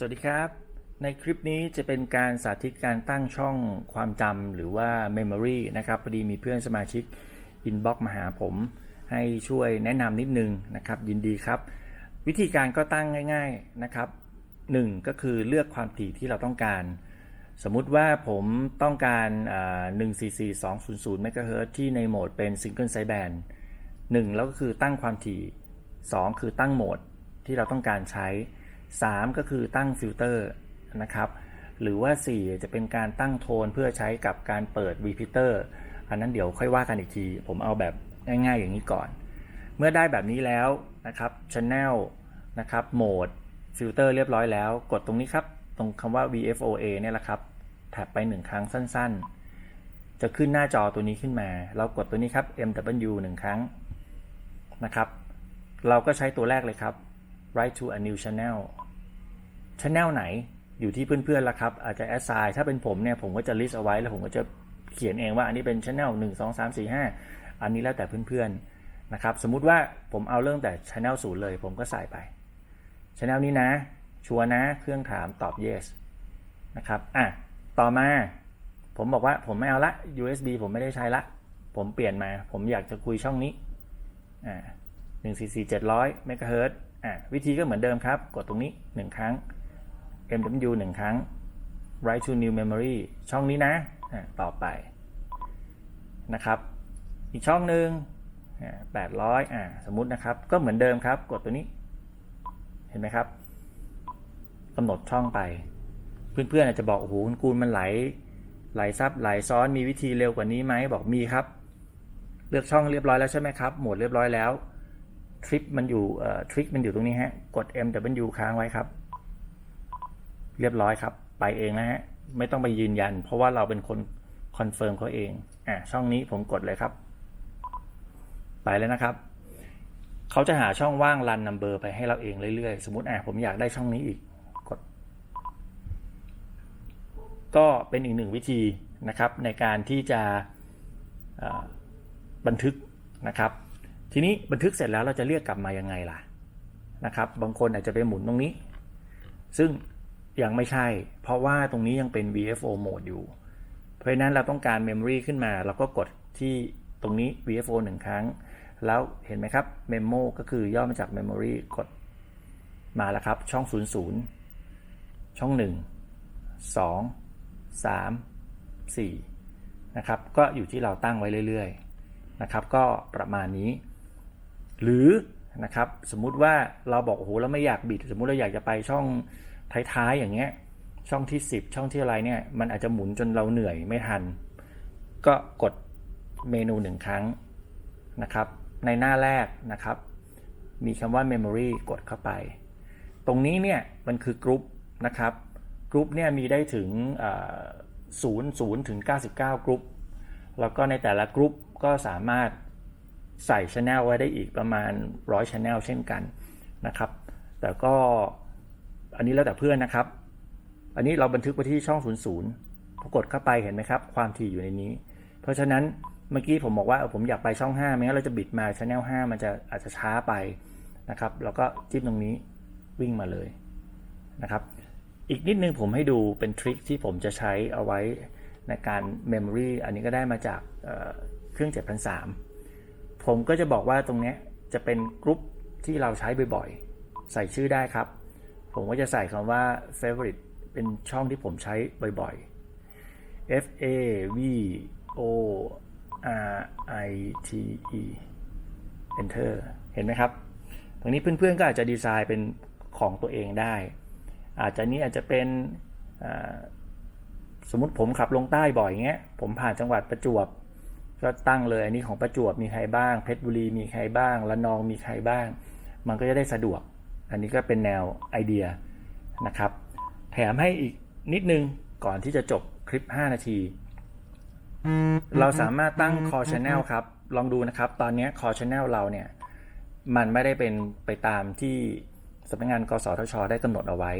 สวัสดีครับ ในคลิปนี้จะเป็นการสาธิตการตั้งช่องความจำหรือว่า Memory นะครับพอดีมีเพื่อนสมาชิก inbox มาหาผม ให้ช่วยแนะนำนิดนึงนะครับ ยินดีครับ วิธีการก็ตั้งง่ายๆนะครับหนึ่งก็คือเลือกความถี่ที่เราต้องการ สมมุติว่าผมต้องการอ่า144 200 MHz ที่ในโหมดเป็น Single Sideband 1 แล้วก็คือตั้งความถี่ 2 คือตั้งโหมดที่เราต้องการใช้ 3 ก็คือตั้งฟิลเตอร์นะครับหรือว่า 4 จะเป็นการตั้งโทนเพื่อใช้กับการเปิด repeater อันนั้นเดี๋ยวค่อยว่ากันอีกที ผมเอาแบบง่าย ๆ อย่างนี้ก่อน เมื่อได้แบบนี้แล้วนะครับ channel นะครับโหมดฟิลเตอร์เรียบร้อยแล้ว กดตรงนี้ครับ ตรงคำว่า VFOA เนี่ยแหละครับแท็บไปหนึ่งครั้งสั้น ๆ จะขึ้นหน้าจอตัวนี้ขึ้นมา เรากดตัวนี้ครับ MW หนึ่งครั้งนะครับ เราก็ใช้ตัวแรกเลยครับ write to a new channel channel ไหนอยู่ที่เพื่อนๆละครับ อาจจะ assign ถ้าเป็นผมเนี่ยผมก็จะ list เอาไว้แล้วผมก็จะเขียนเองว่าอันนี้เป็น channel 1 2 3 4 5อันนี้แล้วแต่เพื่อนๆนะครับ สมมุติว่าผมเอาเรื่องแต่ channel ศูนย์เลย ผมก็ใส่ไป channel นี้นะ ชัวนะเครื่องถามตอบ yes นะครับอะต่อมาผมบอกว่าผมไม่เอาละ USB ผมไม่ได้ใช้ละ ผมเปลี่ยนมา ผมอยากจะคุยช่องนี้อ่าหนึ่งสี่สี่เจ็ดร้อยเมกะเฮิร์ตอ่าวิธีก็เหมือนเดิมครับ กดตรงนี้หนึ่งครั้ง MW หนึ่งครั้ง write to new memory ช่องนี้นะต่อไปนะครับ อีกช่องหนึ่งอ่าแปดร้อยอ่าสมมุตินะครับ ก็เหมือนเดิมครับ กดตัวนี้ เห็นไหมครับกำหนดช่องไป เพื่อนๆอาจจะบอกโอ้โหคุณกูลมันไหลไหลซับไหลซ้อนมีวิธีเร็วกว่านี้ไหมบอกมีครับ เลือกช่องเรียบร้อยแล้วใช่ไหมครับโหมดเรียบร้อยแล้วทริปมันอยู่ทริคมันอยู่ตรงนี้ฮะกด MW ค้างไว้ครับ เรียบร้อยครับ ไปเองนะฮะ ไม่ต้องไปยืนยัน เพราะว่าเราเป็นคนคอนเฟิร์มเขาเอง อะช่องนี้ผมกดเลยครับ ไปแล้วนะครับ เขาจะหาช่องว่างรันนัมเบอร์ไปให้เราเองเรื่อยๆ สมมติอะผมอยากได้ช่องนี้อีก กด ก็เป็นอีกหนึ่งวิธีนะครับ ในการที่จะบันทึกนะครับ ทีนี้บันทึกเสร็จแล้วเราจะเรียกกลับมายังไงล่ะนะครับ บางคนอาจจะไปหมุนตรงนี้ ซึ่ง ยังไม่ใช่ เพราะว่าตรงนี้ยังเป็น VFO mode อยู่ เพราะนั้นเราต้องการ memory ขึ้นมา เราก็กดที่ตรงนี้ VFO หนึ่งครั้ง แล้วเห็นไหมครับ memo ก็คือย่อมาจาก memory กดมาแล้วครับ ช่อง 00 ช่อง 1 2 3 4 นะครับ ก็อยู่ที่เราตั้งไว้เรื่อยๆ นะครับ ก็ประมาณนี้ หรือนะครับ สมมุติว่าเราบอกโอ้โหเราไม่อยากบิด สมมุติเราอยากจะไปช่อง ท้ายๆอย่างเงี้ยช่องที่ 10 ช่องที่อะไรเนี่ยมันอาจจะหมุนจนเราเหนื่อยไม่ทัน ก็กดเมนูหนึ่งครั้งนะครับ ในหน้าแรกนะครับ มีคำว่า memory กดเข้าไป ตรงนี้เนี่ยมันคือกรุ๊ปนะครับกรุ๊ปเนี่ยมีได้ถึงศูนย์ศูนย์ถึง99 กรุ๊ปแล้วก็ในแต่ละกรุ๊ปก็สามารถใส่ช anel ไว้ได้อีกประมาณ 100ช anel เช่นกันนะครับ แต่ก็ อันนี้แล้วแต่เพื่อนนะครับ อันนี้เราบันทึกไปที่ช่อง 00พอกดเข้าไปเห็นไหมครับ ความถี่อยู่ในนี้ เพราะฉะนั้นเมื่อกี้ผมบอกว่าผมอยากไปช่อง5ไม่งั้นเราจะบิดมาช anel 5มันจะอาจจะช้าไปนะครับแล้วก็จิ้มตรงนี้วิ่งมาเลยนะครับ อีกนิดนึงผมให้ดูเป็นทริคที่ผมจะใช้เอาไว้ในการ Memory อันนี้ก็ได้มาจากเอ่อเครื่อง 7003 ผมก็จะบอกว่าตรงนี้จะเป็นกรุ๊ปที่เราใช้บ่อยๆ ใส่ชื่อได้ครับ ผมก็จะใส่คำว่า favorite เป็นช่องที่ผมใช้บ่อยๆ F A V O R I T E enter เห็นไหมครับ ตรงนี้เพื่อนๆก็อาจจะดีไซน์เป็นของตัวเองได้ อาจจะนี้อาจจะเป็นสมมติผมขับลงใต้บ่อยเงี้ย ผมผ่านจังหวัดประจวบ ก็ตั้งเลย อันนี้ของประจวบมีใครบ้าง เพชรบุรีมีใครบ้างละนองมีใครบ้าง มันก็จะได้สะดวก อันนี้ก็เป็นแนวไอเดียนะครับ แถมให้อีกนิดนึงก่อนที่จะจบคลิป 5 นาที เราสามารถตั้ง call channel ครับ ลองดูนะครับ ตอนนี้ call channel เราเนี่ย มันไม่ได้เป็นไปตามที่สำนักงาน กสทช ได้กำหนดเอาไว้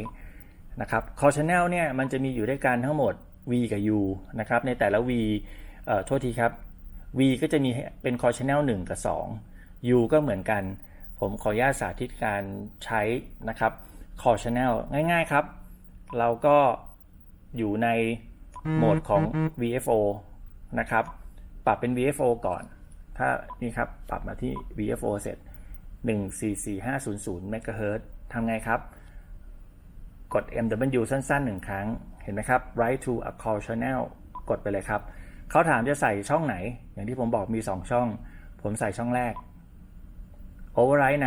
นะครับ call channel เนี่ย มันจะมีอยู่ด้วยกันทั้งหมด V กับ U นะครับ ในแต่ละ V เอ่อ โทษทีครับ V ก็จะมีเป็น call channel 1 กับ 2 U ก็เหมือนกัน ผมขออนุญาตสาธิตการใช้นะครับ call channel ง่ายๆครับ เราก็อยู่ในโหมดของ VFO นะครับ ปรับเป็น VFO ก่อน ถ้านี่ครับ ปรับมาที่ VFO เสร็จ 144500 MHz ทำไงครับ กด MW สั้นๆหนึ่งครั้ง เห็นไหมครับ Write to a call channel กดไปเลยครับ เขาถามจะใส่ช่องไหน อย่างที่ผมบอกมี 2 ช่อง ผมใส่ช่องแรก Override นะ